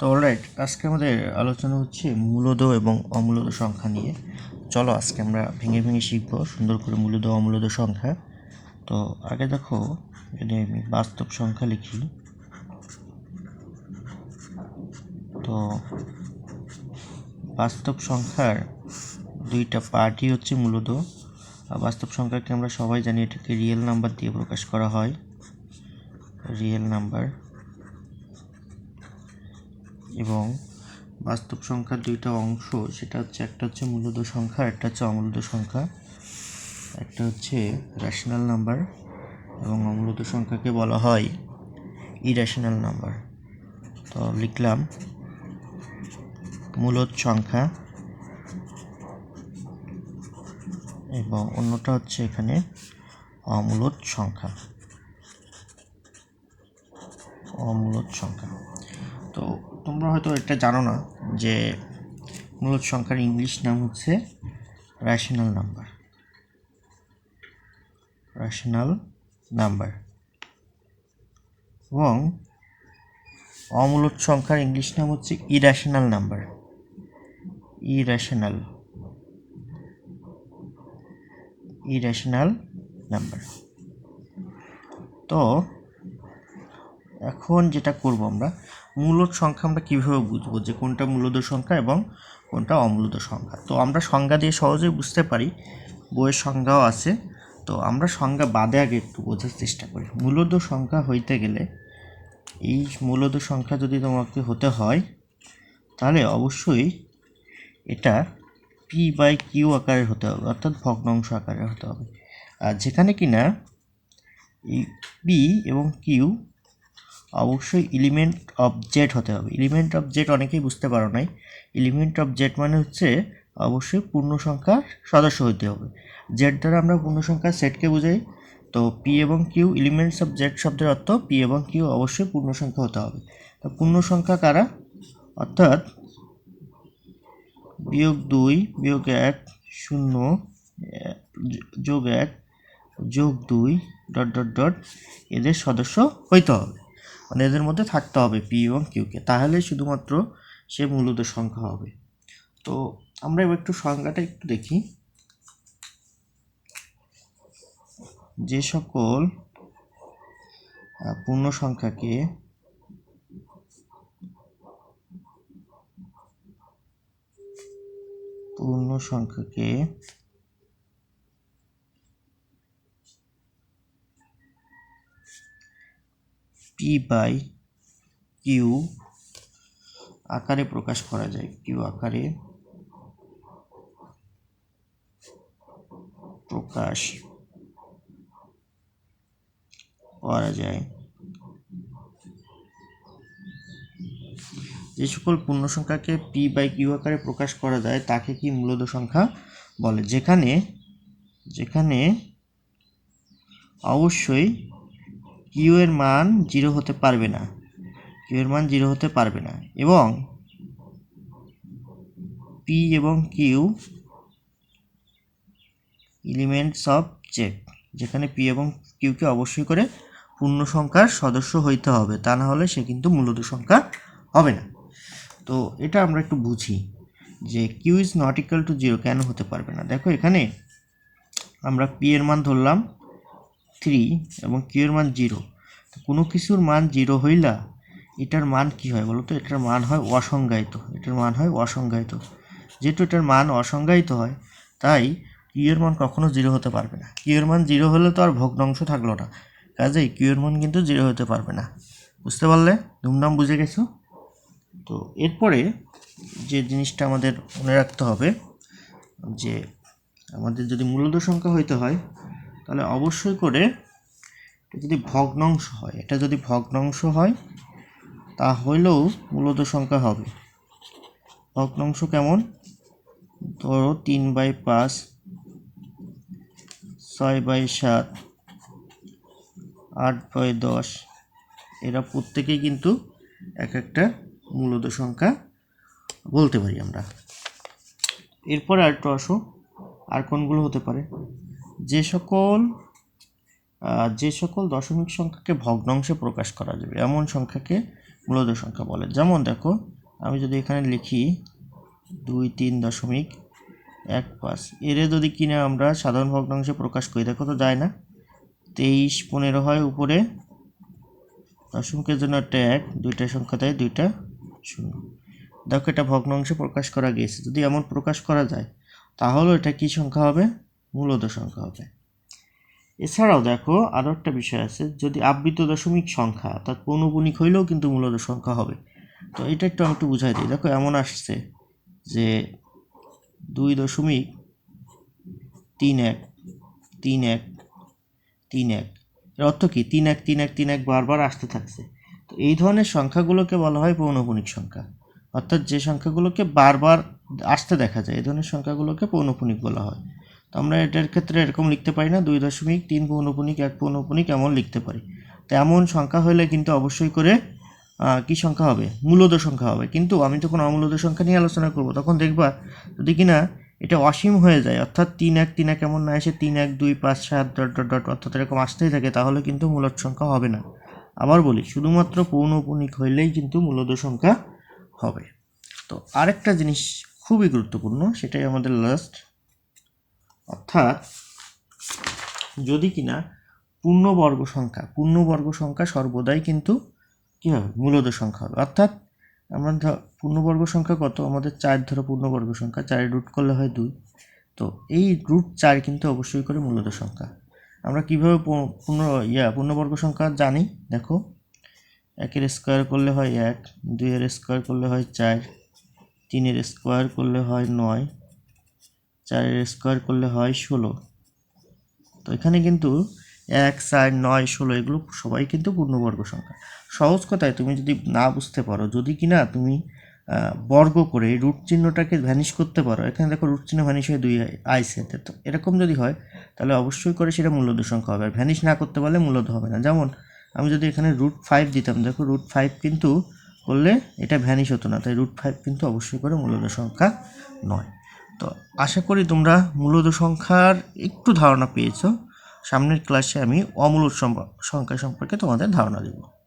তো অলরাইট আজকে আমাদের আলোচনা হচ্ছে মূলদ এবং অমূলদ সংখ্যা নিয়ে। চলো আজকে আমরা ভেঙে ভেঙে শিখব সুন্দর করে মূলদ অমূলদ সংখ্যা। তো আগে দেখো, এখানে আমি বাস্তব সংখ্যা লিখি। তো বাস্তব সংখ্যার দুইটা পার্টই হচ্ছে মূলত আর বাস্তব সংখ্যাকে আমরা সবাই জানি, এটাকে রিয়েল নাম্বার দিয়ে প্রকাশ করা হয়। রিয়েল নাম্বার এবং বাস্তব সংখ্যার দুইটা অংশ, সেটা হচ্ছে একটা হচ্ছে মূলত সংখ্যা, একটা হচ্ছে অমূলত সংখ্যা, একটা হচ্ছে রেশনাল নাম্বার এবং অমূলত সংখ্যাকে বলা হয় ইরেশনাল নাম্বার তো লিখলাম মূলত সংখ্যা এবং অন্যটা হচ্ছে এখানে অমূলত সংখ্যা। অমূলত সংখ্যা। তো তোমরা হয়তো এটা জানো না যে মূলত সংখ্যার ইংলিশ নাম হচ্ছে রেশনাল নাম্বার রেশনাল নাম্বার এবং অমূলত সংখ্যার ইংলিশ নাম হচ্ছে irrational number irrational irrational number তো এখন যেটা করব আমরা মূলদ সংখ্যা আমরা কীভাবে বুঝব যে কোনটা মূলদ সংখ্যা এবং কোনটা অমূলদ সংখ্যা? তো আমরা সংজ্ঞা দিয়ে সহজেই বুঝতে পারি, বইয়ের সংজ্ঞাও আছে। তো আমরা সংজ্ঞা বাদে আগে একটু বোঝার চেষ্টা করি। মূলদ সংখ্যা হইতে গেলে এই মূলদ সংখ্যা যদি তোমাকে হতে হয়, তাহলে অবশ্যই এটা পি বাই কিউ আকারের হতে হবে, অর্থাৎ ভগ্নাংশ আকারের হতে হবে। আর যেখানে কিনা এই পি এবং কিউ অবশ্যই এলিমেন্ট অফ জেড হতে হবে। এলিমেন্ট অফ জেড অনেকেই বুঝতে পারো নাই। এলিমেন্ট অফ জেড মানে হচ্ছে অবশ্যই পূর্ণ সংখ্যার সদস্য হতে হবে। জেড দ্বারা আমরা পূর্ণ সংখ্যার সেটকে বুঝাই। তো পি এবং কিউ এলিমেন্টস অফ জেড শব্দের অর্থ পি এবং কিউ অবশ্যই পূর্ণ সংখ্যা হতে হবে। তো পূর্ণ সংখ্যা কারা? অর্থাৎ বিয়োগ দুই, বিয়োগ এক, শূন্য, যোগ এক, যোগ দুই ডট ডট ডট এদের সদস্য হইতে হবে। মানে এদের মধ্যে থাকতে হবে পি এবং কিউকে তাহলে শুধুমাত্র সে মূলত সংখ্যা হবে। তো আমরা এবার একটু সংখ্যাটা একটু দেখি। যে সকল পূর্ণ সংখ্যাকে পূর্ণ সংখ্যাকে পি বাই কিউ আকারে প্রকাশ করা যায়। কিউ আকারে প্রকাশ করা যায়। যে সকল পূর্ণ সংখ্যাকে পি বাই কিউ আকারে প্রকাশ করা যায়, তাকে কি মূলদ সংখ্যা বলে? যেখানে যেখানে অবশ্যই কিউ এর মান জিরো হতে পারবে না। কিউ এর মান জিরো হতে পারবে না। এবং পি এবং কিউ এলিমেন্টস অফ জেড যেখানে পি এবং কিউকে অবশ্যই করে পূর্ণ সংখ্যার সদস্য হইতে হবে। তা না হলে সে কিন্তু মূলত সংখ্যা হবে না। তো এটা আমরা একটু বুঝি যে Q is not equal to zero কেন হতে পারবে না। দেখো এখানে আমরা পি এর মান ধরলাম। থ্রি এবং কিউ এর মান জিরো কোনো কিছুর মান জিরো হইলা এটার মান কি হয় বলো তো? এটার মান হয় অসংজ্ঞায়িত। এটার মান হয় অসংজ্ঞায়িত। যেহেতু এটার মান অসংজ্ঞায়িত হয়, তাই কিউ এর মান কখনো জিরো হতে পারবে না। কিউ এর মান জিরো হলে তো আর ভগ্নাংশ থাকল না। কাজেই কিউ এর মান কিন্তু জিরো হতে পারবে না। বুঝতে পারলে? ধুমধাম বুঝে গেছো? তো এরপরে যে জিনিসটা আমাদের মনে রাখতে হবে, যে আমাদের যদি মূলদ সংখ্যা হইতে হয় তাহলে অবশ্যই করে এটা যদি ভগ্নাংশ হয়, এটা যদি ভগ্নাংশ হয়, তা হইলেও মূলদ সংখ্যা হবে। ভগ্নাংশ কেমন? ধরো তিন বাই পাঁচ, ছয় বাই সাত, আট বাই দশ। এরা প্রত্যেকেই কিন্তু এক একটা মূলত সংখ্যা বলতে পারি আমরা। এরপর আর একটু আসো, আর কোনগুলো হতে পারে? যে সকল যে সকল দশমিক সংখ্যাকে ভগ্নাংশে প্রকাশ করা যাবে, এমন সংখ্যাকে মূলদ সংখ্যা বলে। যেমন দেখো, আমি যদি এখানে লিখি দুই তিন দশমিক এক পাঁচ, এরে যদি কিনে আমরা সাধারণ ভগ্নাংশে প্রকাশ করি, দেখো তো যায় না। তেইশ পনেরো হয় উপরে, দশমিকের জন্য একটা এক, দুইটা সংখ্যা দেয়, দুইটা শূন্য। দেখো এটা ভগ্নাংশে প্রকাশ করা গিয়েছে। যদি এমন প্রকাশ করা যায়, তাহলে এটা কি সংখ্যা হবে? মূলদ সংখ্যা হবে। এছাড়াও দেখো আরও একটা বিষয় আছে, যদি আবৃত দশমিক সংখ্যা অর্থাৎ পৌনপুনিক হইলেও কিন্তু মূলদ সংখ্যা হবে। তো এটা একটু আমি একটু বুঝাই দিই। দেখো এমন আসছে যে দুই দশমিক তিন এক তিন এক তিন এক। এর অর্থ কি? তিন এক তিন এক তিন এক বারবার আসতে থাকছে। তো এই ধরনের সংখ্যাগুলোকে বলা হয় পৌনপুনিক সংখ্যা। অর্থাৎ যে সংখ্যাগুলোকে বারবার আসতে দেখা যায়, এই ধরনের সংখ্যাগুলোকে পৌনপুনিক বলা হয়। তো আমরা এটার ক্ষেত্রে এরকম লিখতে পারি না, দুই দশমিক, তিন পৌনপুনিক এক পৌনপুনিক এমন লিখতে পারি। তো এমন সংখ্যা হলে কিন্তু অবশ্যই করে কি সংখ্যা হবে? মূলদ সংখ্যা হবে। কিন্তু আমি যখন অমূলদ সংখ্যা নিয়ে আলোচনা করব, তখন দেখবা যদি কিনা এটা অসীম হয়ে যায়, অর্থাৎ তিন এক তিন এক এমন না এসে তিন এক, দুই, পাঁচ, সাত, ডট ডট ডট, অর্থাৎ এরকম আসতেই থাকে, তাহলে কিন্তু মূলদ সংখ্যা হবে না। আবার বলি, শুধুমাত্র পৌনপুনিক হইলেই কিন্তু মূলদ সংখ্যা হবে। তো আরেকটা জিনিস খুবই গুরুত্বপূর্ণ, সেটাই আমাদের লাস্ট অর্থাৎ যদি কিনা পূর্ণবর্গ সংখ্যা পূর্ণবর্গ সংখ্যা সর্বদাই কিন্তু কী হবে? মূলদ সংখ্যা হবে। অর্থাৎ আমরা ধর, পূর্ণবর্গ সংখ্যা কত? আমাদের চার ধরো পূর্ণবর্গ সংখ্যা, চারে রুট করলে হয় দুই। তো এই রুট চার কিন্তু অবশ্যই করে মূলদ সংখ্যা। আমরা কীভাবে পূর্ণ, ইয়া, পূর্ণবর্গ সংখ্যা জানি? দেখো, একের স্কোয়ার করলে হয় এক, দুইয়ের স্কোয়ার করলে হয় চার, তিনের স্কোয়ার করলে হয় নয় চারের স্কোয়ার করলে হয় ষোলো। তো এখানে কিন্তু এক চার নয় ষোলো এগুলো সবাই কিন্তু পূর্ণবর্গ সংখ্যা। সহজ কথায় তুমি যদি না বুঝতে পারো যদি কিনা তুমি আহ, বর্গ করে রুট চিহ্নটাকে ভ্যানিশ করতে পারো এখানে দেখো রুট চিহ্ন ভ্যানিশ হয়ে দুই আইসে তো। এরকম যদি হয় তাহলে অবশ্যই করে সেটা মূলদ সংখ্যা হবে। আর ভ্যানিশ না করতে পারলে মূলদ হবে না। যেমন আমি যদি এখানে রুট ফাইভ দিতাম দেখো রুট ফাইভ কিন্তু করলে এটা ভ্যানিশ হতো না তাই রুট ফাইভ কিন্তু অবশ্যই করে মূলদ সংখ্যা নয়। তো আশা করি তোমরা মূলদ সংখ্যার একটু ধারণা পেয়েছ। সামনের ক্লাসে আমি সম্প- সংখ্যা সম্পর্কে তোমাদের ধারণা দেবো।